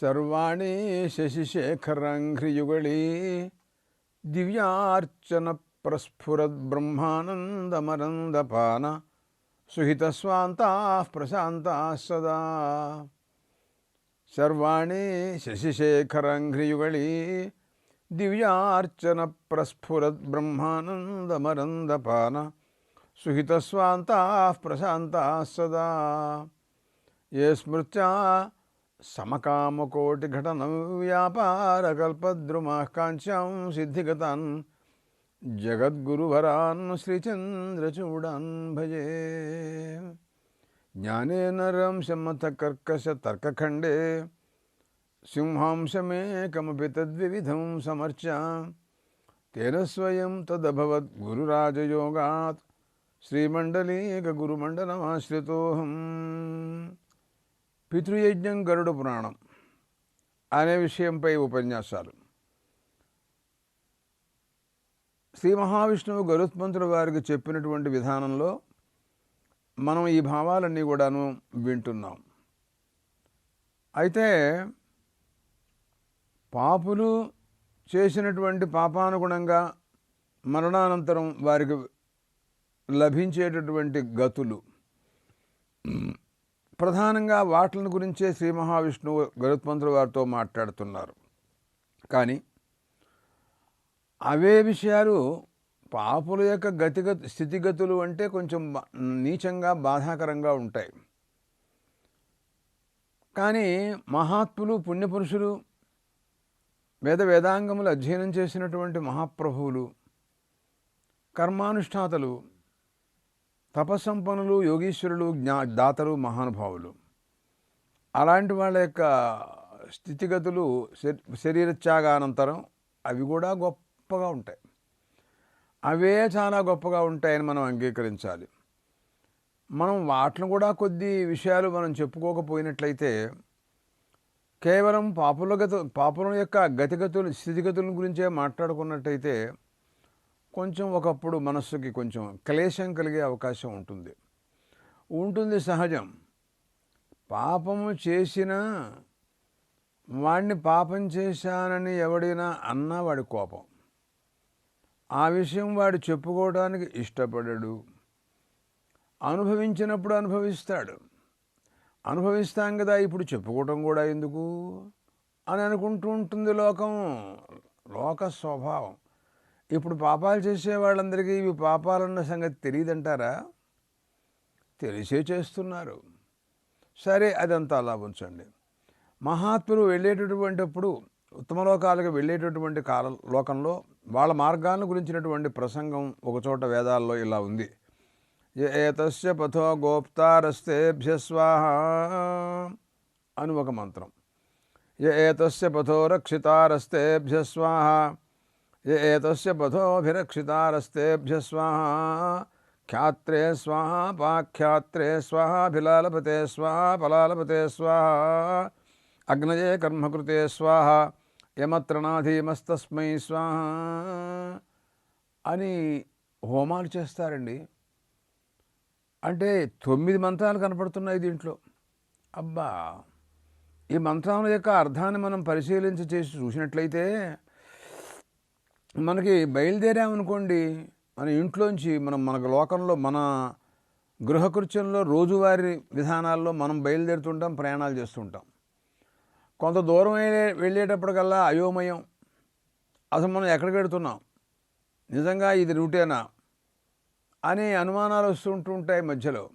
ಸರ್ವಾಣಿ ಶಶಿಶೇಖರಾಂಘ್ರಿಯುಗಳಿ, ದಿವ್ಯಾರ್ಚನ ಪ್ರಸ್ಫುರದ್ಬ್ರಹ್ಮಾನಂದಮರಂದಪಾನ ಸುಹಿತಸ್ವಾಂತಃ ಪ್ರಶಾಂತಃ ಸದಾ. ಸರ್ವಾಣಿ ಶಶಿಶೇಖರಾಂಘ್ರಿಯುಗಳಿ, ದಿವ್ಯಾರ್ಚನ ಪ್ರಸ್ಫುರದ್ಬ್ರಹ್ಮಾನಂದಮರಂದಪಾನ ಸುಹಿತಸ್ವಾಂತಃ ಪ್ರಶಾಂತಃ ಸದಾ. ಯೇ स्मृत्या సమకామకోటిఘటనం వ్యాపారకల్పద్రుమः కాంక్షాం సిద్ధిగతాన్ జగద్గురువరాన్ శ్రీచంద్రచూడాన్ భజే. జ్ఞానేన రంశమథ కర్కశ తర్కఖండే సింహాంశమేకమపి తద్వివిధం సమర్చ. తేన స్వయం తదభవద్గురురాజయోగాత్ శ్రీమండలీకగురుమండలమాశ్రితోహం పితృయజ్ఞం గరుడ పురాణం అనే విషయంపై ఉపన్యాసాలు. శ్రీ మహావిష్ణువు గరుత్మంతుల వారికి చెప్పినటువంటి విధానంలో మనం ఈ భావాలన్నీ కూడాను వింటున్నాం. అయితే పాపులు చేసినటువంటి పాపానుగుణంగా మరణానంతరం వారికి లభించేటటువంటి గతులు. ప్రధానంగా వాటిని గురించే శ్రీ మహావిష్ణువు గరుత్మంతుడు వారితో మాట్లాడుతున్నారు. కానీ అవే విషయాలు పాపుల యొక్క గతిగతి స్థితిగతులు అంటే కొంచెం నీచంగా బాధాకరంగా ఉంటాయి. కానీ మహాత్ములు పుణ్యపురుషులు వేద వేదాంగములు అధ్యయనం చేసినటువంటి మహాప్రభువులు కర్మానుష్ఠాతలు తపసంపన్నులు యోగీశ్వరులు జ్ఞా దాతలు మహానుభావులు. అలాంటి వాళ్ళ యొక్క స్థితిగతులు శరీ- శరీరత్యాగానంతరం అవి కూడా గొప్పగా ఉంటాయి. అవే చాలా గొప్పగా ఉంటాయని మనం అంగీకరించాలి. మనం వాటిని కూడా కొద్ది విషయాలు మనం చెప్పుకోకపోయినట్లయితే కేవలం పాపుల గత పాపుల యొక్క గతిగతులు స్థితిగతుల గురించే మాట్లాడుకున్నట్టయితే కొంచెం ఒకప్పుడు మనస్సుకి కొంచెం క్లేశం కలిగే అవకాశం ఉంటుంది. ఉంటుంది సహజం. పాపము చేసిన వాడిని పాపం చేశానని ఎవడైనా అన్నా వాడి కోపం. ఆ విషయం వాడు చెప్పుకోవడానికి ఇష్టపడడు. అనుభవించినప్పుడు అనుభవిస్తాడు. అనుభవిస్తాం కదా ఇప్పుడు చెప్పుకోవటం కూడా ఎందుకు? అని అనుకుంటూ ఉంటుంది లోకం. లోక స్వభావం. ఇప్పుడు పాపాలు చేసే వాళ్ళందరికీ ఇవి పాపాలన్న సంగతి తెలియదంటారా? తెలిసే చేస్తున్నారు. సరే అదంతా అలా ఉంచండి. మహాత్ములు వెళ్ళేటటువంటిప్పుడు ఉత్తమ లోకాలకు వెళ్ళేటటువంటి కాల లోకంలో వాళ్ళ మార్గాలను గురించినటువంటి ప్రసంగం ఒకచోట వేదాల్లో ఇలా ఉంది. "య ఏతస్య పథో గోప్తారస్తేభ్య స్వాహ అని ఒక మంత్రం. య ఏతస్య పథో రక్షితారస్తేభ్య స్వాహ ఏతస్య పథోభిరక్షితారస్తేభ్య స్వాహ ఖ్యాత్రే స్వాహ పాఖ్యాత్రే స్వాహ భిలాలపతే స్వాహ పలాలపతే స్వాహ అగ్నయే కర్మకృతే స్వాహ యమత్రణాధీమస్తస్మై స్వాహ అని హోమాలు చేస్తారండి. అంటే తొమ్మిది మంత్రాలు కనపడుతున్నాయి దీంట్లో. అబ్బా! ఈ మంత్రాల యొక్క అర్థాన్ని మనం పరిశీలించి చేసి చూసినట్లయితే మనకి బయలుదేరామనుకోండి మన ఇంట్లోంచి మనం మన లోకంలో మన గృహకృత్యంలో రోజువారీ విధానాల్లో మనం బయలుదేరుతుంటాం ప్రయాణాలు చేస్తుంటాం. కొంత దూరం వెళ్ళే వెళ్ళేటప్పటికల్లా అయోమయం. అసలు మనం ఎక్కడికి వెడుతున్నాం నిజంగా ఇది రూటేనా? అనే అనుమానాలు వస్తుంటూ ఉంటాయి మధ్యలో.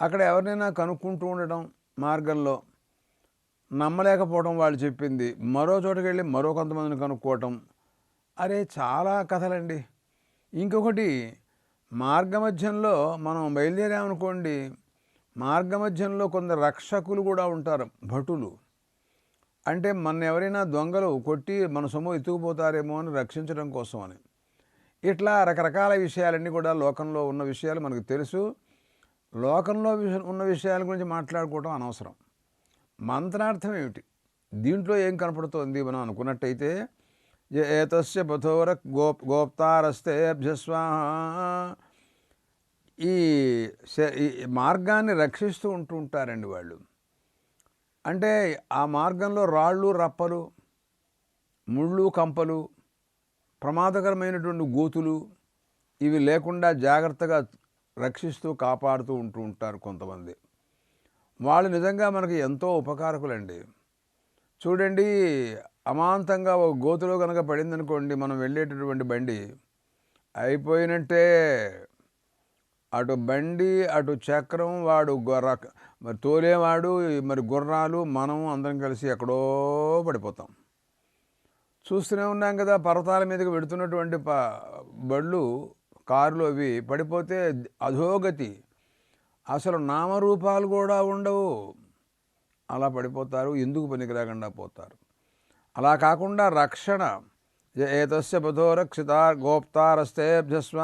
అక్కడ ఎవరినైనా కనుక్కుంటూ ఉండడం మార్గంలో నమ్మలేకపోవడం వాళ్ళు చెప్పింది. మరో చోటకి వెళ్ళి మరో కొంతమందిని కనుక్కోవటం అరే చాలా కథలండి. ఇంకొకటి మార్గమధ్యంలో మనం బయలుదేరామనుకోండి మార్గమధ్యంలో కొందరు రక్షకులు కూడా ఉంటారు భటులు. అంటే మన ఎవరైనా దొంగలు కొట్టి మన సొమ్ము ఎత్తుకుపోతారేమో అని రక్షించడం కోసం అని ఇట్లా రకరకాల విషయాలన్నీ కూడా లోకంలో ఉన్న విషయాలు మనకు తెలుసు. లోకంలో ఉన్న విషయాల గురించి మాట్లాడుకోవడం అనవసరం. మంత్రార్థం ఏమిటి? దీంట్లో ఏం కనపడుతోంది మనం అనుకున్నట్టయితే ఏతస్య పథోర గోప్ గోప్తారస్తే స్వాహ ఈ ఈ మార్గాన్ని రక్షిస్తూ ఉంటూ ఉంటారండి వాళ్ళు. అంటే ఆ మార్గంలో రాళ్ళు రప్పలు ముళ్ళు కంపలు ప్రమాదకరమైనటువంటి గోతులు ఇవి లేకుండా జాగ్రత్తగా రక్షిస్తూ కాపాడుతూ ఉంటూ ఉంటారు కొంతమంది. వాళ్ళు నిజంగా మనకి ఎంతో ఉపకారకులండి. చూడండి అమాంతంగా ఒక గోతులో కనుక పడిందనుకోండి మనం వెళ్ళేటటువంటి బండి అయిపోయినట్టే. అటు బండి అటు చక్రం వాడు గొర్ర మరి తోలేవాడు మరి గుర్రాలు మనం అందరం కలిసి ఎక్కడో పడిపోతాం. చూస్తూనే ఉన్నాం కదా పర్వతాల మీదకి పెడుతున్నటువంటి ప బళ్ళు కారులు అవి పడిపోతే అధోగతి. అసలు నామరూపాలు కూడా ఉండవు. అలా పడిపోతారు ఎందుకు పనికిరాకుండా పోతారు? అలా కాకుండా రక్షణ. ఏతస్య బుధో రక్షిత గోప్తారస్తేభ్యస్వ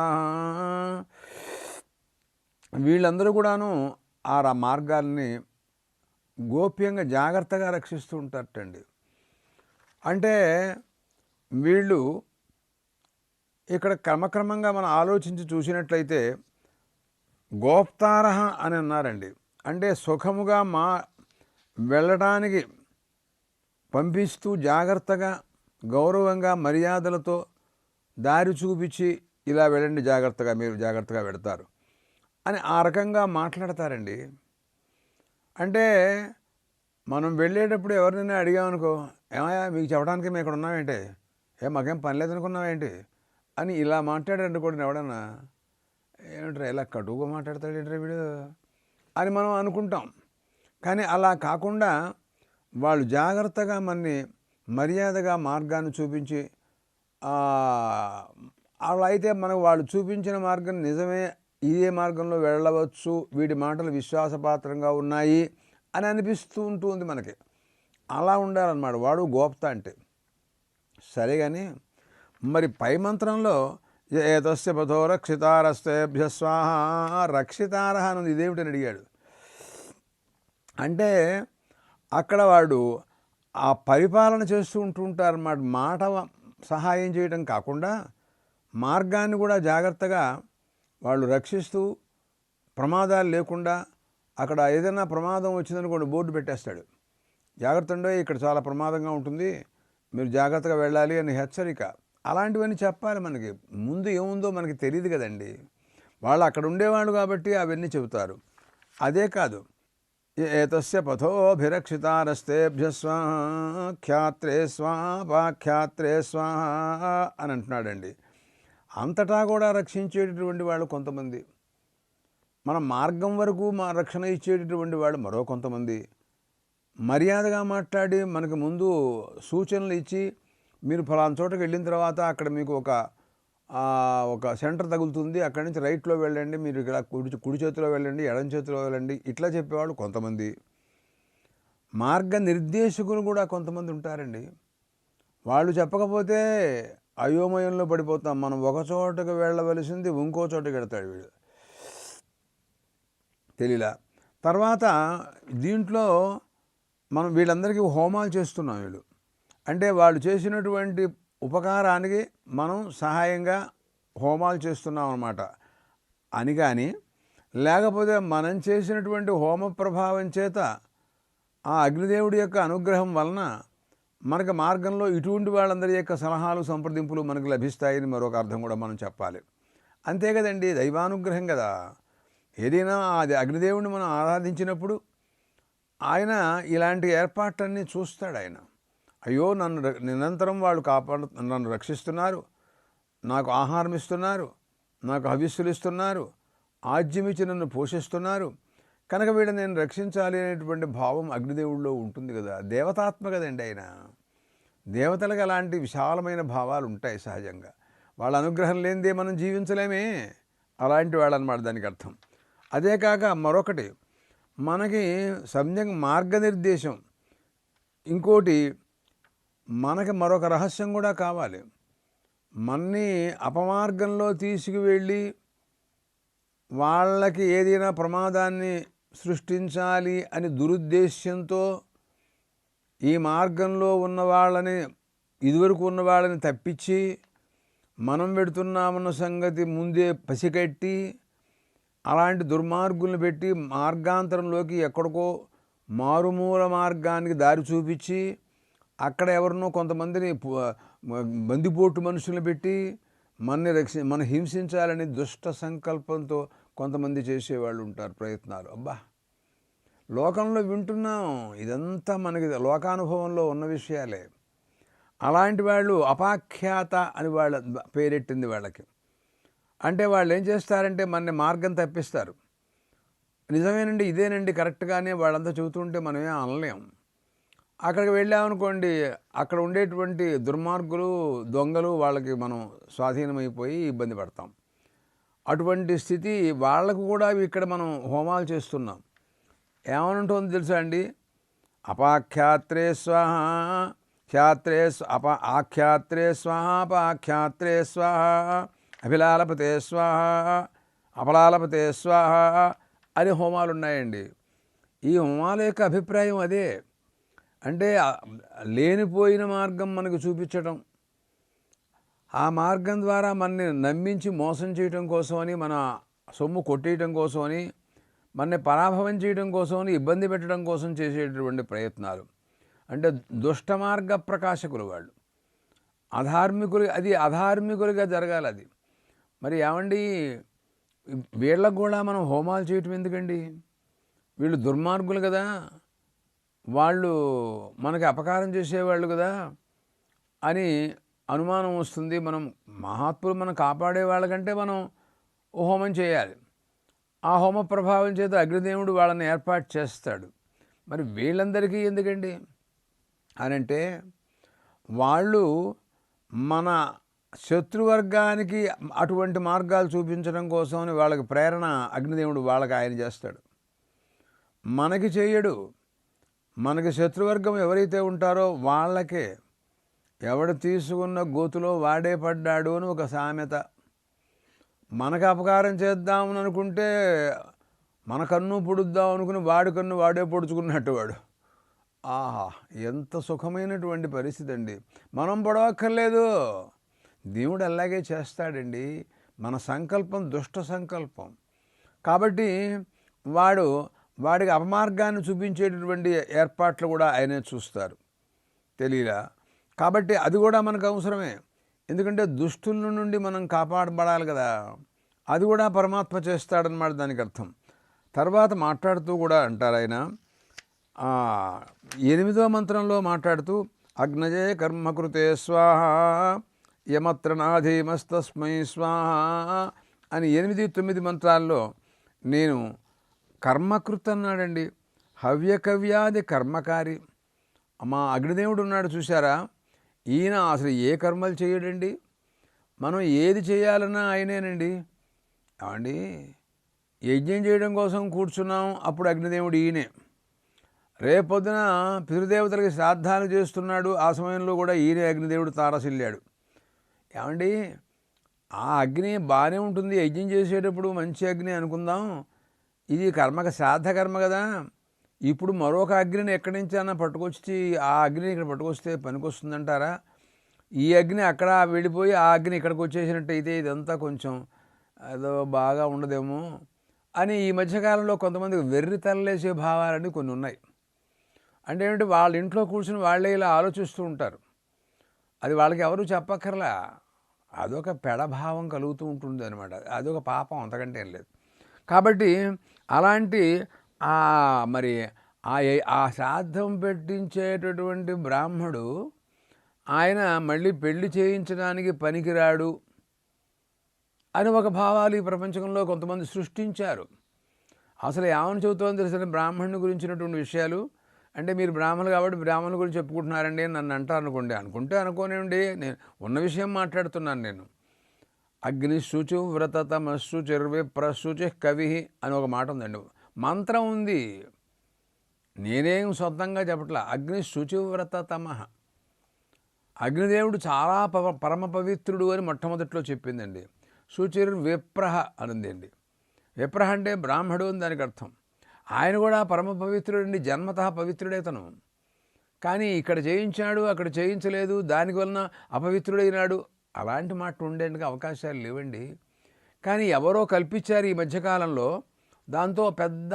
వీళ్ళందరూ కూడాను ఆ మార్గాల్ని గోప్యంగా జాగ్రత్తగా రక్షిస్తూ ఉంటారటండి. అంటే వీళ్ళు ఇక్కడ క్రమక్రమంగా మనం ఆలోచించి చూసినట్లయితే గోప్తారహ అని అన్నారండి. అంటే సుఖముగా మా వెళ్ళడానికి పంపిస్తూ జాగ్రత్తగా గౌరవంగా మర్యాదలతో దారి చూపించి ఇలా వెళ్ళండి జాగ్రత్తగా మీరు జాగ్రత్తగా పెడతారు అని ఆ రకంగా మాట్లాడతారండి. అంటే మనం వెళ్ళేటప్పుడు ఎవరినైనా అడిగామనుకో ఏమయ్యా మీకు చెప్పడానికి మేము ఇక్కడ ఉన్నామేంటి ఏ మాకేం పని లేదనుకున్నావేంటి అని ఇలా మాట్లాడారనుకోండి ఎవడన్నా. ఏమంటారు ఇలా కటువుగా మాట్లాడతాడు ఏంట్రా వీడు? అని మనం అనుకుంటాం. కానీ అలా కాకుండా వాళ్ళు జాగ్రత్తగా మన్ని మర్యాదగా మార్గాన్ని చూపించి అలా అయితే మనకు వాళ్ళు చూపించిన మార్గం నిజమే ఇదే మార్గంలో వెళ్ళవచ్చు వీడి మాటలు విశ్వాసపాత్రంగా ఉన్నాయి అని అనిపిస్తూ ఉంటుంది మనకి. అలా ఉండాలన్నమాట. వాడు గోప్త అంటే. సరే కానీ మరి పై మంత్రంలో ఏతస్య పథో రక్షితారస్తేభ్య స్వాహ రక్షితారహ అని ఇదేమిటని అడిగాడు. అంటే అక్కడ వాడు ఆ పరిపాలన చేస్తూ ఉంటుంటారన్నమాట మాట సహాయం చేయడం కాకుండా మార్గాన్ని కూడా జాగ్రత్తగా వాళ్ళు రక్షిస్తూ ప్రమాదాలు లేకుండా అక్కడ ఏదైనా ప్రమాదం వచ్చిందనుకోండి బోర్డు పెట్టేస్తాడు. జాగ్రత్త ఉండే ఇక్కడ చాలా ప్రమాదంగా ఉంటుంది మీరు జాగ్రత్తగా వెళ్ళాలి అని హెచ్చరిక. అలాంటివన్నీ చెప్పాలి మనకి. ముందు ఏముందో మనకి తెలియదు కదండి. వాళ్ళు అక్కడ ఉండేవాళ్ళు కాబట్టి అవన్నీ చెబుతారు. అదే కాదు ఏతస్య పథోభిరక్షితారస్తేభ్య స్వాహ ఖ్యాత్రే స్వాహ పాఖ్యాత్రే స్వాహ అని అంటున్నాడండి. అంతటా కూడా రక్షించేటటువంటి వాళ్ళు కొంతమంది. మన మార్గం వరకు మా రక్షణ ఇచ్చేటటువంటి వాళ్ళు మరో కొంతమంది. మర్యాదగా మాట్లాడి మనకు ముందు సూచనలు ఇచ్చి మీరు ఫలానా చోటకి వెళ్ళిన తర్వాత అక్కడ మీకు ఒక ఒక సెంటర్ తగులుతుంది. అక్కడి నుంచి రైట్లో వెళ్ళండి. మీరు ఇక్కడ కుడి కుడి చేతిలో వెళ్ళండి ఎడం చేతిలో వెళ్ళండి. ఇట్లా చెప్పేవాళ్ళు కొంతమంది. మార్గ నిర్దేశకులు కూడా కొంతమంది ఉంటారండి. వాళ్ళు చెప్పకపోతే అయోమయంలో పడిపోతాం. మనం ఒక చోటకు వెళ్ళవలసింది ఇంకో చోటకి వెళ్తాడు వీడు. తెలియలా తర్వాత దీంట్లో మనం వీళ్ళందరికీ హోమాలు చేస్తున్నాం వీళ్ళు. అంటే వాళ్ళు చేసినటువంటి ఉపకారానికి మనం సహాయంగా హోమాలు చేస్తున్నాం అన్నమాట. అని కానీ లేకపోతే మనం చేసినటువంటి హోమ ప్రభావం చేత ఆ అగ్నిదేవుడి యొక్క అనుగ్రహం వలన మనకు మార్గంలో ఇటువంటి వాళ్ళందరి యొక్క సలహాలు సంప్రదింపులు మనకు లభిస్తాయని మరొక అర్థం కూడా మనం చెప్పాలి. అంతే కదండి దైవానుగ్రహం కదా. ఏదైనా అది అగ్నిదేవుడిని మనం ఆరాధించినప్పుడు ఆయన ఇలాంటి ఏర్పాట్లన్నీ చూస్తాడు ఆయన. అయ్యో నన్ను నిరంతరం వాళ్ళు కాపాడు నన్ను రక్షిస్తున్నారు. నాకు ఆహారం ఇస్తున్నారు. నాకు హవిస్సులు ఇస్తున్నారు. ఆజ్యమిచ్చి నన్ను పోషిస్తున్నారు. కనుక వీళ్ళని నేను రక్షించాలి అనేటువంటి భావం అగ్నిదేవుడిలో ఉంటుంది కదా. దేవతాత్మ కదండి ఆయన. దేవతలకు అలాంటి విశాలమైన భావాలు ఉంటాయి సహజంగా. వాళ్ళ అనుగ్రహం లేనిదే మనం జీవించలేమే. అలాంటి వాళ్ళనమాట దానికి అర్థం. అదే కాక మరొకటి మనకి సమ్యక్ మార్గనిర్దేశం. ఇంకోటి మనకి మరొక రహస్యం కూడా కావాలి. మన్ని అపమార్గంలో తీసుకువెళ్ళి వాళ్ళకి ఏదైనా ప్రమాదాన్ని సృష్టించాలి అని దురుద్దేశ్యంతో ఈ మార్గంలో ఉన్న వాళ్ళని ఇదివరకు ఉన్న వాళ్ళని తప్పించి మనం పెడుతున్నామన్న సంగతి ముందే పసిగట్టి అలాంటి దుర్మార్గులను పెట్టి మార్గాంతరంలోకి ఎక్కడికో మారుమూల మార్గానికి దారి చూపించి అక్కడ ఎవరినో కొంతమందిని బందిపోటు మనుషులను పెట్టి మనని రక్షి మన హింసించాలని దుష్ట సంకల్పంతో కొంతమంది చేసేవాళ్ళు ఉంటారు ప్రయత్నాలు. అబ్బా! లోకంలో వింటున్నాం. ఇదంతా మనకి లోకానుభవంలో ఉన్న విషయాలే. అలాంటి వాళ్ళు అపాఖ్యాత అని వాళ్ళ పేరెట్టింది వాళ్ళకి. అంటే వాళ్ళు ఏం చేస్తారంటే మన మార్గం తప్పిస్తారు. నిజమేనండి ఇదేనండి కరెక్ట్గానే వాళ్ళంతా చెబుతుంటే మనమే అనలేం. అక్కడికి వెళ్ళామనుకోండి అక్కడ ఉండేటువంటి దుర్మార్గులు దొంగలు వాళ్ళకి మనం స్వాధీనమైపోయి ఇబ్బంది పడతాం. అటువంటి స్థితి వాళ్ళకు కూడా ఇక్కడ మనం హోమాలు చేస్తున్నాం. ఏమనుంటుందో తెలుసా అండి? అపాఖ్యాత్రే స్వాహ ఖ్యాత్రే స్వ అప ఆఖ్యాత్రే స్వాహ అపాఖ్యాత్రే స్వాహ అభిలాలపతే స్వాహ అపలాలపతే స్వాహ అని హోమాలు ఉన్నాయండి ఈ హోమాల యొక్క అభిప్రాయం అదే. అంటే లేనిపోయిన మార్గం మనకు చూపించటం. ఆ మార్గం ద్వారా మనని నమ్మించి మోసం చేయటం కోసమని మన సొమ్ము కొట్టేయటం కోసమని మనని పరాభవం చేయడం కోసమని ఇబ్బంది పెట్టడం కోసం చేసేటటువంటి ప్రయత్నాలు. అంటే దుష్ట మార్గ ప్రకాశకులు వాళ్ళు. అధార్మికులు అది అధార్మికులుగా జరగాలి అది. మరి ఏమండి? వీళ్ళకు కూడా మనం హోమాలు చేయటం ఎందుకండి? వీళ్ళు దుర్మార్గులు కదా. వాళ్ళు మనకి అపకారం చేసేవాళ్ళు కదా అని అనుమానం వస్తుంది. మనం మహాత్ములు మనం కాపాడే వాళ్ళకంటే మనం హోమం చేయాలి. ఆ హోమ ప్రభావం చేత అగ్నిదేవుడు వాళ్ళని ఏర్పాటు చేస్తాడు. మరి వీళ్ళందరికీ ఎందుకండి? అని అంటే వాళ్ళు మన శత్రువర్గానికి అటువంటి మార్గాలు చూపించడం కోసమని వాళ్ళకి ప్రేరణ అగ్నిదేవుడు వాళ్ళకి ఆయన చేస్తాడు. మనకి చేయడు. మనకి శత్రువర్గం ఎవరైతే ఉంటారో వాళ్ళకే ఎవడు తీసుకున్న గోతులో వాడే పడ్డాడు అని ఒక సామెత. మనకు అపకారం చేద్దామని అనుకుంటే మన కన్ను పొడుద్దాం అనుకుని వాడి కన్ను వాడే పొడుచుకున్నట్టు వాడు. ఆహా ఎంత సుఖమైనటువంటి పరిస్థితి అండి. మనం పొడవక్కర్లేదు. దేవుడు అలాగే చేస్తాడండి. మన సంకల్పం దుష్ట సంకల్పం. కాబట్టి వాడు వాడికి అపమార్గాన్ని చూపించేటటువంటి ఏర్పాట్లు కూడా ఆయనే చూస్తారు. తెలియలా కాబట్టి అది కూడా మనకు అవసరమే. ఎందుకంటే దుష్టుల నుండి మనం కాపాడబడాలి కదా. అది కూడా పరమాత్మ చేస్తాడనమాట దానికి అర్థం. తర్వాత మాట్లాడుతూ కూడా అంటారు ఆయన ఎనిమిదో మంత్రంలో మాట్లాడుతూ అగ్నజే కర్మకృతే స్వాహ యమత్ర నాధీమస్తస్మై స్వాహ అని ఎనిమిది తొమ్మిది మంత్రాల్లో నేను కర్మకృత్ అన్నాడండి హవ్యకవ్యాది కర్మకారి. మా అగ్నిదేవుడు ఉన్నాడు చూసారా ఈయన అసలు ఏ కర్మలు చేయడండి? మనం ఏది చేయాలన్నా ఆయనేనండి. ఏమండి? యజ్ఞం చేయడం కోసం కూర్చున్నాం అప్పుడు అగ్నిదేవుడు ఈయనే. రేపొద్దున పితృదేవతలకి శ్రాద్ధాలు చేస్తున్నాడు ఆ సమయంలో కూడా ఈయనే అగ్నిదేవుడు తారసిల్లాడు. ఏమండి? ఆ అగ్ని బాగానే ఉంటుంది యజ్ఞం చేసేటప్పుడు మంచి అగ్ని అనుకుందాం. ఇది కర్మక శ్రాద్ధ కర్మ కదా. ఇప్పుడు మరొక అగ్నిని ఎక్కడి నుంచి పట్టుకొచ్చి ఆ అగ్నిని ఇక్కడ పట్టుకొస్తే పనికొస్తుందంటారా? ఈ అగ్ని అక్కడ వెళ్ళిపోయి ఆ అగ్ని ఇక్కడికి వచ్చేసినట్టయితే ఇదంతా కొంచెం అదో బాగా ఉండదేమో అని ఈ మధ్యకాలంలో కొంతమందికి వెర్రి తరలేసే భావాలని కొన్ని ఉన్నాయి. అంటే ఏమిటి? వాళ్ళ ఇంట్లో కూర్చుని వాళ్ళే ఇలా ఆలోచిస్తూ ఉంటారు. అది వాళ్ళకి ఎవరు చెప్పక్కర్లా? అదొక పెడభావం కలుగుతూ ఉంటుంది అనమాట అదొక పాపం అంతకంటే ఏం లేదు. కాబట్టి అలాంటి మరి ఆ ఆ శ్రాద్ధం పెట్టించేటటువంటి బ్రాహ్మడు ఆయన మళ్ళీ పెళ్ళి చేయించడానికి పనికిరాడు అని ఒక భావాలు ఈ ప్రపంచంలో కొంతమంది సృష్టించారు. అసలు ఏమని చెబుతోంది తెలిసిన బ్రాహ్మణుని గురించినటువంటి విషయాలు. అంటే మీరు బ్రాహ్మణులు కాబట్టి బ్రాహ్మణుల గురించి చెప్పుకుంటున్నారండి నన్ను అంటారు అనుకోండి అనుకుంటే అనుకోనివ్వండి నేను ఉన్న విషయం మాట్లాడుతున్నాను నేను. అగ్నిశుచు వ్రతతమస్సు చిర్విప్రశుచి కవి అని ఒక మాట ఉందండి. మంత్రం ఉంది. నేనేం సొంతంగా చెప్పట్లా. అగ్ని శుచివ్రతతమ అగ్నిదేవుడు చాలా పవ పరమ పవిత్రుడు అని మొట్టమొదట్లో చెప్పిందండి. శుచిర్ విప్రహ అనుందండి విప్రహ అంటే బ్రాహ్మడు అని దానికి అర్థం. ఆయన కూడా పరమ పవిత్రుడండి. జన్మత పవిత్రుడే తను. కానీ ఇక్కడ చేయించాడు అక్కడ చేయించలేదు. దానివలన అపవిత్రుడైనాడు. అలాంటి మాట ఉండేందుకు అవకాశాలు లేవండి. కానీ ఎవరో కల్పించారు ఈ మధ్యకాలంలో దాంతో పెద్ద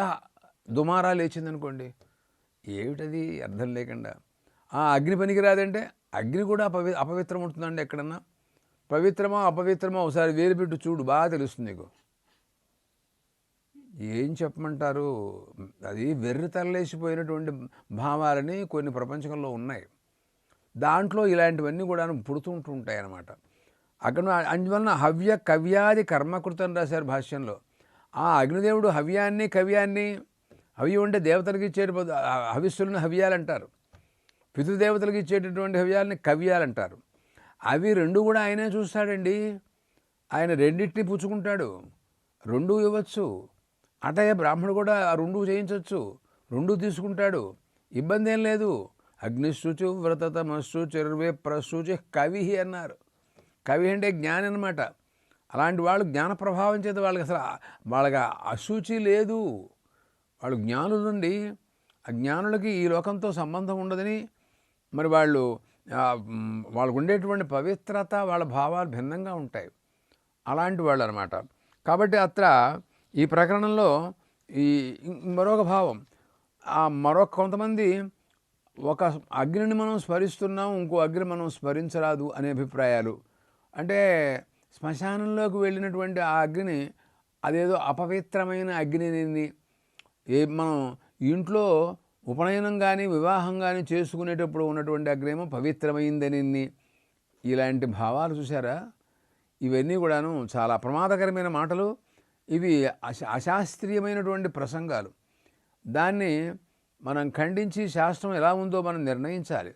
దుమారా లేచిందనుకోండి. ఏమిటది? అర్థం లేకుండా. ఆ అగ్ని పనికిరాదంటే అగ్ని కూడా అపవి అపవిత్రం ఉంటుందండి ఎక్కడన్నా. పవిత్రమా అపవిత్రమా ఒకసారి వేరుబిట్టు చూడు బాగా తెలుస్తుంది నీకు. ఏం చెప్పమంటారు? అది వెర్రి తరలేసిపోయినటువంటి భావాలని కొన్ని ప్రపంచంలో ఉన్నాయి. దాంట్లో ఇలాంటివన్నీ కూడా పుడుతుంటూ ఉంటాయి అన్నమాట అక్కడ అందువలన హవ్య కవ్యాది కర్మకృతం రాశారు భాష్యంలో. ఆ అగ్నిదేవుడు హవ్యాన్ని కవ్యాన్ని హవ్యం ఉంటే దేవతలకు ఇచ్చే హవిస్సులను హవ్యాలంటారు. పితృదేవతలకు ఇచ్చేటటువంటి హవ్యాలని కవ్యాలంటారు. అవి రెండు కూడా ఆయనే చూస్తాడండి. ఆయన రెండింటిని పుచ్చుకుంటాడు. రెండు ఇవ్వచ్చు. అటయ్య బ్రాహ్మణుడు కూడా ఆ రెండు చేయించవచ్చు రెండు తీసుకుంటాడు. ఇబ్బంది ఏం లేదు. అగ్నిశుచు వ్రతతమస్సు చెరువే ప్రసూచి కవి అన్నారు. కవి అంటే జ్ఞాని అనమాట అలాంటి వాళ్ళు జ్ఞాన ప్రభావం చేత వాళ్ళకి అసలు వాళ్ళకి అశుచి లేదు. వాళ్ళు జ్ఞానులండి ఆ జ్ఞానులకి ఈ లోకంతో సంబంధం ఉండదని మరి వాళ్ళు వాళ్ళకు ఉండేటువంటి పవిత్రత వాళ్ళ భావాలు భిన్నంగా ఉంటాయి. అలాంటి వాళ్ళు అనమాట కాబట్టి అత్ర ఈ ప్రకరణంలో ఈ మరొక భావం. ఆ మరొక కొంతమంది ఒక అగ్నిని మనం స్మరిస్తున్నాం ఇంకో అగ్ని మనం స్మరించరాదు అనే అభిప్రాయాలు. అంటే శ్మశానంలోకి వెళ్ళినటువంటి ఆ అగ్ని అదేదో అపవిత్రమైన అగ్నిని ఏ మనం ఇంట్లో ఉపనయనం కానీ వివాహం కానీ చేసుకునేటప్పుడు ఉన్నటువంటి అగ్నేమో పవిత్రమైందని ఇలాంటి భావాలు చూసారా ఇవన్నీ కూడాను చాలా ప్రమాదకరమైన మాటలు. ఇవి అశాస్త్రీయమైనటువంటి ప్రసంగాలు. దాన్ని మనం ఖండించి శాస్త్రం ఎలా ఉందో మనం నిర్ణయించాలి.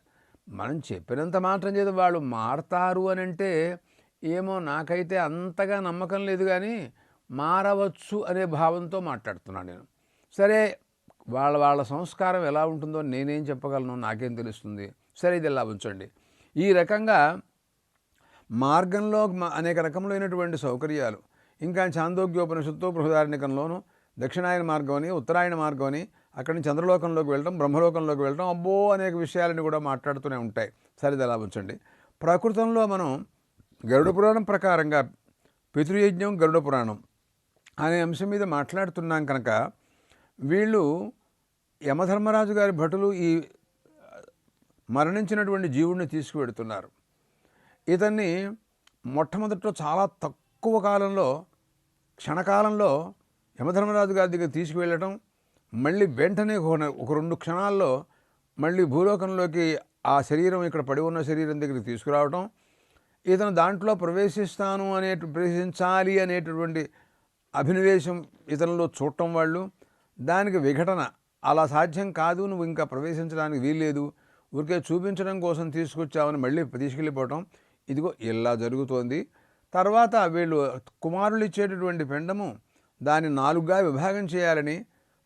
మనం చెప్పినంత మాత్రం చేత వాళ్ళు మారతారు అని అంటే ఏమో నాకైతే అంతగా నమ్మకం లేదు కానీ మారవచ్చు అనే భావంతో మాట్లాడుతున్నాను నేను. సరే వాళ్ళ వాళ్ళ సంస్కారం ఎలా ఉంటుందో నేనేం చెప్పగలను? నాకేం తెలుస్తుంది? సరే ఇది ఇలా ఉంచండి. ఈ రకంగా మార్గంలో అనేక రకములైనటువంటి సౌకర్యాలు. ఇంకా చాందోగ్యోపనిషత్తు బృహదారణికంలోను దక్షిణాయన మార్గం అని ఉత్తరాయణ మార్గం అని అక్కడి నుంచి చంద్రలోకంలోకి వెళ్ళడం బ్రహ్మలోకంలోకి వెళ్ళడం అబ్బో అనేక విషయాలని కూడా మాట్లాడుతూనే ఉంటాయి. సరే ఇది ఎలా ఉంచండి? ప్రకృతంలో మనం గరుడ పురాణం ప్రకారంగా పితృయజ్ఞం గరుడ పురాణం అనే అంశం మీద మాట్లాడుతున్నాం కనుక వీళ్ళు యమధర్మరాజు గారి భటులు ఈ మరణించినటువంటి జీవుడిని తీసుకువెడుతున్నారు. ఇతన్ని మొట్టమొదట్లో చాలా తక్కువ కాలంలో క్షణకాలంలో యమధర్మరాజు గారి దగ్గర తీసుకువెళ్ళటం మళ్ళీ వెంటనే ఒక రెండు క్షణాల్లో మళ్ళీ భూలోకంలోకి ఆ శరీరం ఇక్కడ పడి ఉన్న శరీరం దగ్గరికి తీసుకురావటం ఇతను దాంట్లో ప్రవేశిస్తాను అనే ప్రవేశించాలి అనేటటువంటి అభినవేశం ఇతనిలో చూడటం వాళ్ళు. దానికి విఘటన అలా సాధ్యం కాదు నువ్వు ఇంకా ప్రవేశించడానికి వీల్లేదు ఊరికే చూపించడం కోసం తీసుకొచ్చామని మళ్ళీ తీసుకెళ్ళిపోవటం ఇదిగో ఇలా జరుగుతోంది. తర్వాత వీళ్ళు కుమారులు ఇచ్చేటటువంటి పిండము దాన్ని నాలుగుగా విభాగం చేయాలని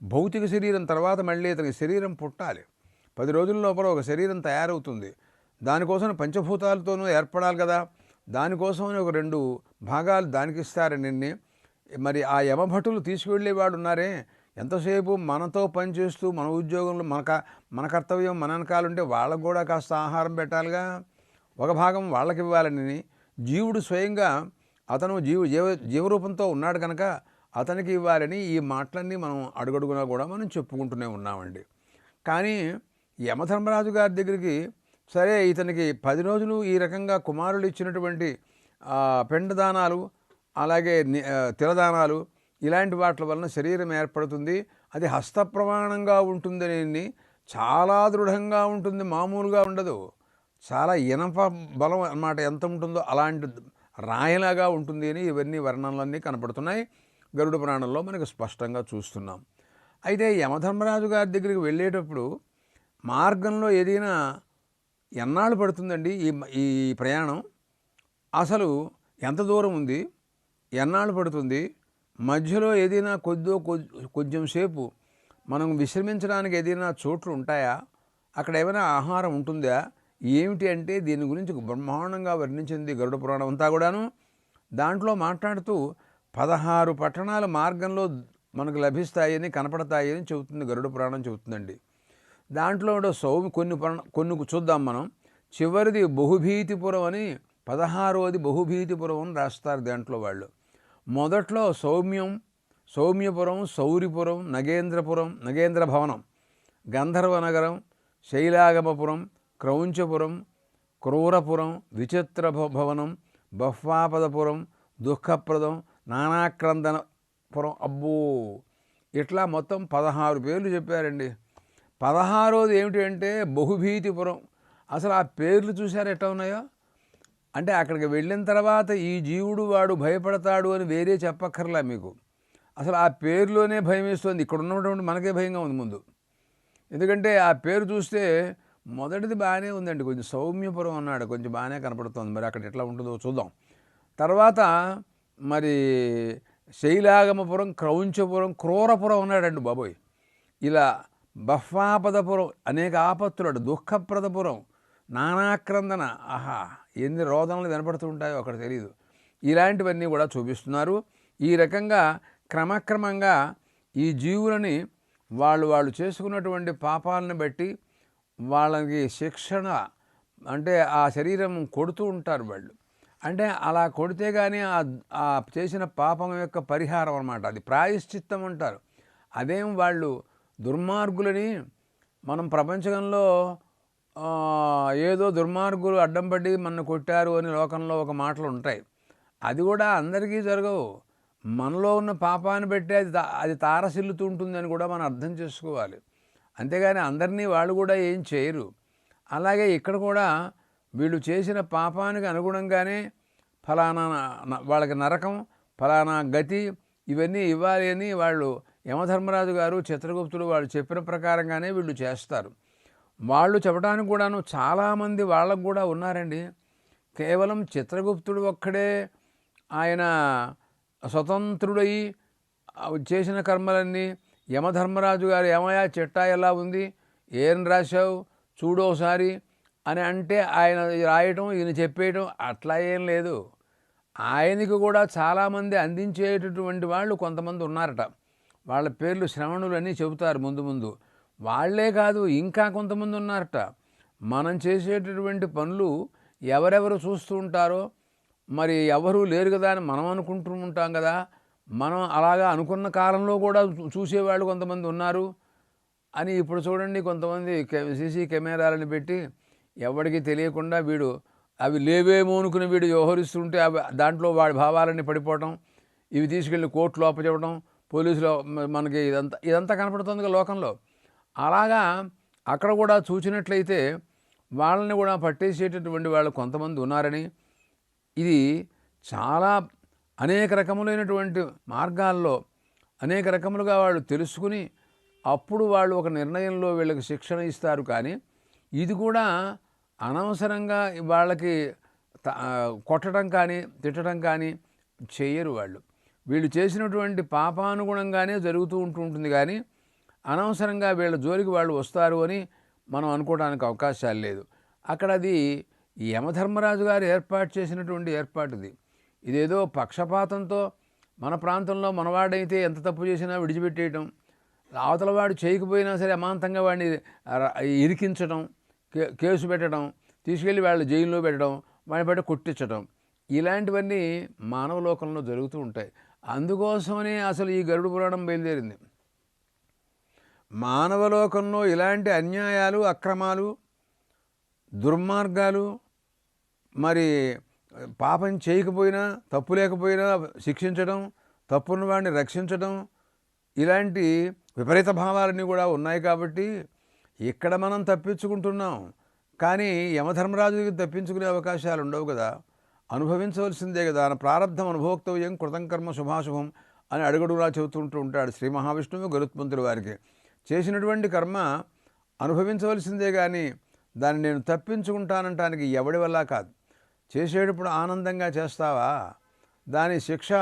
భౌతిక శరీరం తర్వాత మళ్ళీ ఇతనికి శరీరం పుట్టాలి. పది రోజుల లోపల ఒక శరీరం తయారవుతుంది. దానికోసం పంచభూతాలతోనూ ఏర్పడాలి కదా. దానికోసమని ఒక రెండు భాగాలు దానికి ఇస్తారని నిన్నే. మరి ఆ యమభటులు తీసుకువెళ్ళేవాడు ఉన్నారే. ఎంతసేపు మనతో పనిచేస్తూ మన ఉద్యోగంలో మన మన కర్తవ్యం మన ఉంటే వాళ్ళకు కూడా కాస్త ఆహారం పెట్టాలిగా. ఒక భాగం వాళ్ళకి ఇవ్వాలని జీవుడు స్వయంగా అతను జీవ జీవ జీవరూపంతో ఉన్నాడు కనుక అతనికి ఇవ్వాలని ఈ మాటలన్నీ మనం అడుగడుగునా కూడా మనం చెప్పుకుంటూనే ఉన్నామండి. కానీ యమధర్మరాజు గారి దగ్గరికి సరే ఇతనికి పది రోజులు ఈ రకంగా కుమారులు ఇచ్చినటువంటి పెండదానాలు అలాగే తిలదానాలు ఇలాంటి వాటి వలన శరీరం ఏర్పడుతుంది. అది హస్తప్రమాణంగా ఉంటుందని చాలా దృఢంగా ఉంటుంది మామూలుగా ఉండదు. చాలా ఇనప బలం అన్నమాట ఎంత ఉంటుందో అలాంటి రాయలాగా ఉంటుంది అని ఇవన్నీ వర్ణనలన్నీ కనపడుతున్నాయి. గరుడ పురాణంలో మనకు స్పష్టంగా చూస్తున్నాం. అయితే యమధర్మరాజు గారి దగ్గరికి వెళ్ళేటప్పుడు మార్గంలో ఏదైనా ఎన్నాళ్ళు పడుతుందండి ఈ ఈ ప్రయాణం? అసలు ఎంత దూరం ఉంది? ఎన్నాళ్ళు పడుతుంది? మధ్యలో ఏదైనా కొద్దో కొంచెం సేపు మనం విశ్రమించడానికి ఏదైనా చోట్లు ఉంటాయా? అక్కడ ఏమైనా ఆహారం ఉంటుందా? ఏమిటి అంటే దీని గురించి బ్రహ్మాండంగా వర్ణించింది గరుడ పురాణం అంతా కూడాను. దాంట్లో మాట్లాడుతూ పదహారు పట్టణాల మార్గంలో మనకు లభిస్తాయని కనపడతాయని చెబుతుంది గరుడ పురాణం చెబుతుందండి. దాంట్లో కూడా సౌమి కొన్ని కొన్ని చూద్దాం మనం. చివరిది బహుభీతిపురం అని పదహారోది బహుభీతిపురం అని రాస్తారు దాంట్లో వాళ్ళు. మొదట్లో సౌమ్యం సౌమ్యపురం సౌరిపురం నగేంద్రపురం నగేంద్ర భవనం గంధర్వ నగరం శైలాగమపురం క్రౌంచపురం క్రూరపురం విచిత్ర భ- భవనం బహ్వాపదపురం దుఃఖప్రదం నానాక్రందనపురం. అబ్బో! ఇట్లా మొత్తం పదహారు పేర్లు చెప్పారండి. పదహారోది ఏమిటి అంటే బహుభీతిపురం. అసలు ఆ పేర్లు చూశారు ఎట్లా ఉన్నాయో? అంటే అక్కడికి వెళ్ళిన తర్వాత ఈ జీవుడు వాడు భయపడతాడు అని వేరే చెప్పక్కర్లా మీకు. అసలు ఆ పేరులోనే భయం వేస్తుంది ఇక్కడ ఉన్నటువంటి మనకే భయంగా ఉంది ముందు. ఎందుకంటే ఆ పేరు చూస్తే మొదటిది బాగానే ఉందండి. కొంచెం సౌమ్యపురం అన్నాడు. కొంచెం బాగానే కనపడుతుంది. మరి అక్కడ ఎట్లా ఉంటుందో చూద్దాం. తర్వాత మరి శైలాగమపురం క్రౌంచపురం క్రూరపురం ఉన్నాడండి బాబోయ్. ఇలా బహ్వాపదపురం అనేక ఆపత్తులు దుఃఖప్రదపురం నానాక్రందన ఆహా ఎన్ని రోదనలు వినపడుతుంటాయో అక్కడ తెలియదు ఇలాంటివన్నీ కూడా చూపిస్తున్నారు. ఈ రకంగా క్రమక్రమంగా ఈ జీవులని వాళ్ళు వాళ్ళు చేసుకున్నటువంటి పాపాలను బట్టి వాళ్ళకి శిక్షణ అంటే ఆ శరీరం కొడుతూ ఉంటారు వాళ్ళు. అంటే అలా కొడితే కానీ ఆ చేసిన పాపం యొక్క పరిహారం అన్నమాట. అది ప్రాయశ్చిత్తం అంటారు. అదేం వాళ్ళు దుర్మార్గులని మనం ప్రపంచంలో ఏదో దుర్మార్గులు అడ్డం పడి మన కొట్టారు అని లోకంలో ఒక మాటలు ఉంటాయి. అది కూడా అందరికీ జరగవు. మనలో ఉన్న పాపాన్ని బట్టి అది అది తారసిల్లుతూ ఉంటుందని కూడా మనం అర్థం చేసుకోవాలి. అంతేగాని అందరినీ వాళ్ళు కూడా ఏం చేయరు. అలాగే ఇక్కడ కూడా వీళ్ళు చేసిన పాపానికి అనుగుణంగానే ఫలానా వాళ్ళకి నరకం ఫలానా గతి ఇవన్నీ ఇవ్వాలి అని వాళ్ళు యమధర్మరాజు గారు చిత్రగుప్తుడు వాళ్ళు చెప్పిన ప్రకారంగానే వీళ్ళు చేస్తారు. వాళ్ళు చెప్పడానికి కూడాను చాలామంది వాళ్ళకు కూడా ఉన్నారండి. కేవలం చిత్రగుప్తుడు ఒక్కడే ఆయన స్వతంత్రుడై చేసిన కర్మలన్నీ యమధర్మరాజు గారు ఏమయా చిట్టా ఎలా ఉంది? ఏం రాశావు? చూడోసారి అని అంటే ఆయన రాయటం ఈయన చెప్పేయటం అట్లా ఏం లేదు. ఆయనకి కూడా చాలామంది అందించేటటువంటి వాళ్ళు కొంతమంది ఉన్నారట. వాళ్ళ పేర్లు శ్రవణులు అని చెబుతారు ముందు ముందు. వాళ్ళే కాదు ఇంకా కొంతమంది ఉన్నారట. మనం చేసేటటువంటి పనులు ఎవరెవరు చూస్తూ ఉంటారో మరి ఎవరు లేరు కదా అని మనం అనుకుంటూ ఉంటాం కదా. మనం అలాగా అనుకున్న కాలంలో కూడా చూసేవాళ్ళు కొంతమంది ఉన్నారు. అని ఇప్పుడు చూడండి కొంతమంది సీసీ కెమెరాలను పెట్టి ఎవరికి తెలియకుండా వీడు అవి లేవేమో అనుకుని వీడు వ్యవహరిస్తుంటే అవి దాంట్లో వాడి భావాలన్నీ పడిపోవటం ఇవి తీసుకెళ్ళి కోర్టులో అప్పచెప్పడం పోలీసులు మనకి ఇదంతా ఇదంతా కనపడుతుంది లోకంలో. అలాగా అక్కడ కూడా చూసినట్లయితే వాళ్ళని కూడా పట్టేసేటటువంటి వాళ్ళు కొంతమంది ఉన్నారని ఇది చాలా అనేక రకములైనటువంటి మార్గాల్లో అనేక రకములుగా వాళ్ళు తెలుసుకుని అప్పుడు వాళ్ళు ఒక నిర్ణయంలో వీళ్ళకి శిక్షణ ఇస్తారు కానీ ఇది కూడా అనవసరంగా వాళ్ళకి కొట్టడం కానీ తిట్టడం కానీ చేయరు వాళ్ళు. వీళ్ళు చేసినటువంటి పాపానుగుణంగానే జరుగుతూ ఉంటూ ఉంటుంది కానీ అనవసరంగా వీళ్ళ జోలికి వాళ్ళు వస్తారు అని మనం అనుకోవడానికి అవకాశాలు లేదు. అక్కడ అది యమధర్మరాజు గారు ఏర్పాటు చేసినటువంటి ఏర్పాటుది ఇదేదో పక్షపాతంతో మన ప్రాంతంలో మనవాడైతే ఎంత తప్పు చేసినా విడిచిపెట్టేయటం అవతల వాడు చేయకపోయినా సరే అమాంతంగా వాడిని ఇరికించడం కేసు పెట్టడం తీసుకెళ్ళి వాళ్ళ జైల్లో పెట్టడం వాడిని బట్టి కొట్టించడం ఇలాంటివన్నీ మానవ లోకంలో జరుగుతూ ఉంటాయి. అందుకోసమనే అసలు ఈ గరుడు పురాణం బయలుదేరింది. మానవ లోకంలో ఇలాంటి అన్యాయాలు అక్రమాలు దుర్మార్గాలు మరి పాపం చేయకపోయినా తప్పు లేకపోయినా శిక్షించడం తప్పున్న వాడిని రక్షించడం ఇలాంటి విపరీత భావాలన్నీ కూడా ఉన్నాయి కాబట్టి ఇక్కడ మనం తప్పించుకుంటున్నాం. కానీ యమధర్మరాజుకి తప్పించుకునే అవకాశాలు ఉండవు కదా. అనుభవించవలసిందే కదా. ఆయన ప్రారంధం అనుభోక్తవ్యం కృతం కర్మ శుభాశుభం అని అడుగడుగులా చెబుతుంటూ ఉంటాడు శ్రీ మహావిష్ణువు గరుత్మంతుడి వారికి. చేసినటువంటి కర్మ అనుభవించవలసిందే కానీ దాన్ని నేను తప్పించుకుంటానంటానికి ఎవడి వల్ల కాదు. చేసేటప్పుడు ఆనందంగా చేస్తావా? దాని శిక్ష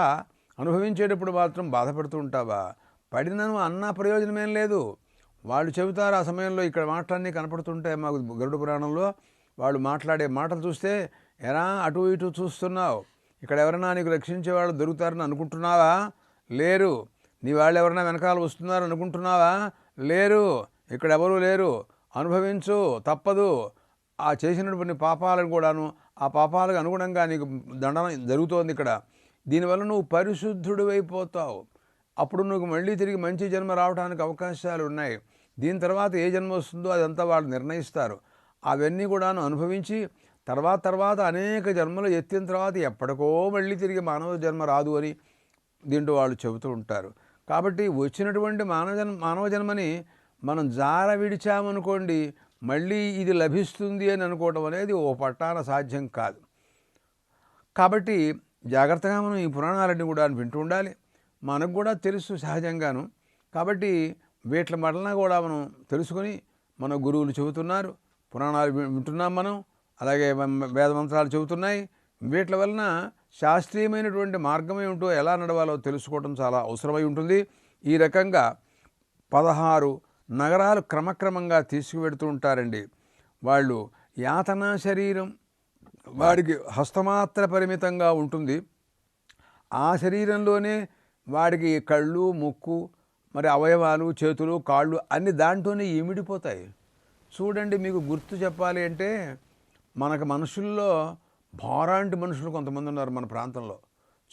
అనుభవించేటప్పుడు మాత్రం బాధపడుతూ ఉంటావా? పడినను అన్న ప్రయోజనమేం లేదు. వాళ్ళు చెబుతారు ఆ సమయంలో ఇక్కడ మాటలన్నీ కనపడుతుంటాయి మాకు గరుడ పురాణంలో వాళ్ళు మాట్లాడే మాటలు చూస్తే ఎరా అటు ఇటు చూస్తున్నావు. ఇక్కడ ఎవరైనా నీకు రక్షించే వాళ్ళు దొరుకుతారని అనుకుంటున్నావా? లేరు. నీ వాళ్ళు ఎవరైనా వెనకాల వస్తున్నారు అనుకుంటున్నావా? లేరు. ఇక్కడ ఎవరూ లేరు. అనుభవించు. తప్పదు. ఆ చేసినటువంటి పాపాలను కూడాను ఆ పాపాలకు అనుగుణంగా నీకు దండన జరుగుతోంది ఇక్కడ. దీనివల్ల నువ్వు పరిశుద్ధుడు అయిపోతావు. అప్పుడు నువ్వు మళ్ళీ తిరిగి మంచి జన్మ రావడానికి అవకాశాలు ఉన్నాయి. దీని తర్వాత ఏ జన్మ వస్తుందో అదంతా వాళ్ళు నిర్ణయిస్తారు. అవన్నీ కూడాను అనుభవించి తర్వాత తర్వాత అనేక జన్మలు ఎత్తిన తర్వాత ఎప్పటికో మళ్ళీ తిరిగి మానవ జన్మ రాదు అని దీంట్లో వాళ్ళు చెబుతూ ఉంటారు. కాబట్టి వచ్చినటువంటి మానవ జన్మ మానవ జన్మని మనం జార విడిచామనుకోండి మళ్ళీ ఇది లభిస్తుంది అని అనుకోవడం అనేది ఓ పట్టాన సాధ్యం కాదు. కాబట్టి జాగ్రత్తగా మనం ఈ పురాణాలన్నీ కూడా వింటూ ఉండాలి. మనకు కూడా తెలుసు సహజంగాను. కాబట్టి వీటి వలన కూడా మనం తెలుసుకొని మన గురువులు చెబుతున్నారు పురాణాలు వింటున్నాం మనం అలాగే వేదమంత్రాలు చెబుతున్నాయి. వీటి వలన శాస్త్రీయమైనటువంటి మార్గం ఏమిటో ఎలా నడవాలో తెలుసుకోవడం చాలా అవసరమై ఉంటుంది. ఈ రకంగా పదహారు నగరాలు క్రమక్రమంగా తీసుకువెడుతూ ఉంటారండి. వాళ్ళు యాతనా శరీరం వాడికి హస్తమాత్ర పరిమితంగా ఉంటుంది. ఆ శరీరంలోనే వాడికి కళ్ళు ముక్కు మరి అవయవాలు చేతులు కాళ్ళు అన్ని దాంట్లోనే ఇమిడిపోతాయి. చూడండి మీకు గుర్తు చెప్పాలి అంటే మనకు మనుషుల్లో భారాంటి మనుషులు కొంతమంది ఉన్నారు మన ప్రాంతంలో.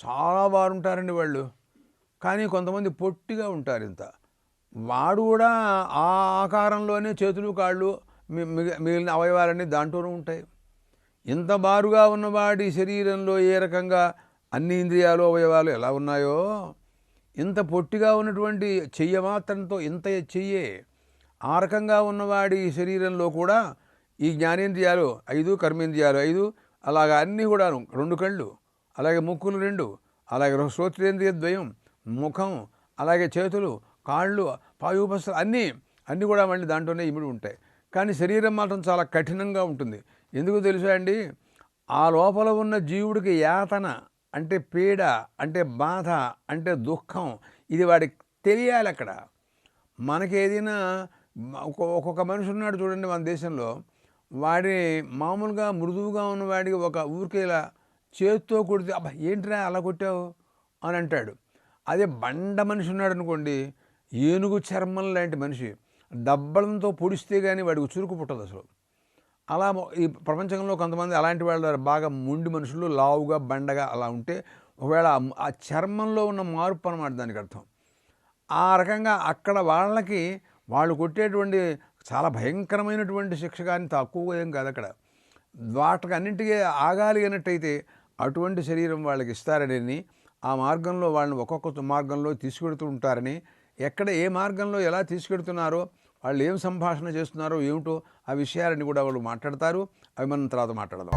చాలా బారుంటారండి వాళ్ళు. కానీ కొంతమంది పొట్టిగా ఉంటారు ఇంత. వాడు కూడా ఆ ఆకారంలోనే చేతులు కాళ్ళు మిగిలిన అవయవాలన్నీ దాంట్లోనే ఉంటాయి. ఇంత బారుగా ఉన్నవాడి శరీరంలో ఏ రకంగా అన్ని ఇంద్రియాలు అవయవాలు ఎలా ఉన్నాయో ఇంత పొట్టిగా ఉన్నటువంటి చెయ్య మాత్రంతో ఇంత చెయ్యే ఆ రకంగా ఉన్నవాడి శరీరంలో కూడా ఈ జ్ఞానేంద్రియాలు ఐదు కర్మేంద్రియాలు ఐదు అలాగ అన్నీ కూడాను రెండు కళ్ళు అలాగే ముక్కులు రెండు అలాగే శ్రోత్రేంద్రియ ద్వయం ముఖం అలాగే చేతులు కాళ్ళు పాయుపస్థలు అన్నీ అన్నీ కూడా మళ్ళీ దాంట్లోనే ఇమిడి ఉంటాయి. కానీ శరీరం మాత్రం చాలా కఠినంగా ఉంటుంది. ఎందుకు తెలుసా అండి? ఆ లోపల ఉన్న జీవుడికి యాతన అంటే పీడ అంటే బాధ అంటే దుఃఖం ఇది వాడికి తెలియాలి అక్కడ. మనకి ఏదైనా ఒక్కొక్క మనిషి ఉన్నాడు చూడండి మన దేశంలో. వాడి మామూలుగా మృదువుగా ఉన్నవాడికి ఒక ఊరికే ఇలా చేత్తో కొడితే అబ్బా ఏంట్రా అలా కొట్టావు? అని అంటాడు. అదే బండ మనిషి ఉన్నాడు అనుకోండి ఏనుగు చర్మం లాంటి మనిషి దబ్బలంతో పొడిస్తే కానీ వాడికి చురుకు పుట్టదు అసలు అలా ఈ ప్రపంచంలో కొంతమంది అలాంటి వాళ్ళు బాగా ముండి మనుషులు లావుగా బండగా అలా ఉంటే ఒకవేళ ఆ చర్మంలో ఉన్న మార్పు అనమాట దానికి అర్థం. ఆ రకంగా అక్కడ వాళ్ళకి వాళ్ళు కొట్టేటువంటి చాలా భయంకరమైనటువంటి శిక్ష కానీ తక్కువ ఏం కాదు అక్కడ. వాటికి అన్నింటికీ ఆగాలి అన్నట్టయితే అటువంటి శరీరం వాళ్ళకి ఇస్తారని ఆ మార్గంలో వాళ్ళని ఒక్కొక్క మార్గంలో తీసుకెడుతూ ఉంటారని ఎక్కడ ఏ మార్గంలో ఎలా తీసుకెడుతున్నారో వాళ్ళు ఏం సంభాషణ చేస్తున్నారో ఏమిటో ఆ విషయాలని కూడా వాళ్ళు మాట్లాడతారు. అవి మనం తర్వాత మాట్లాడదాం.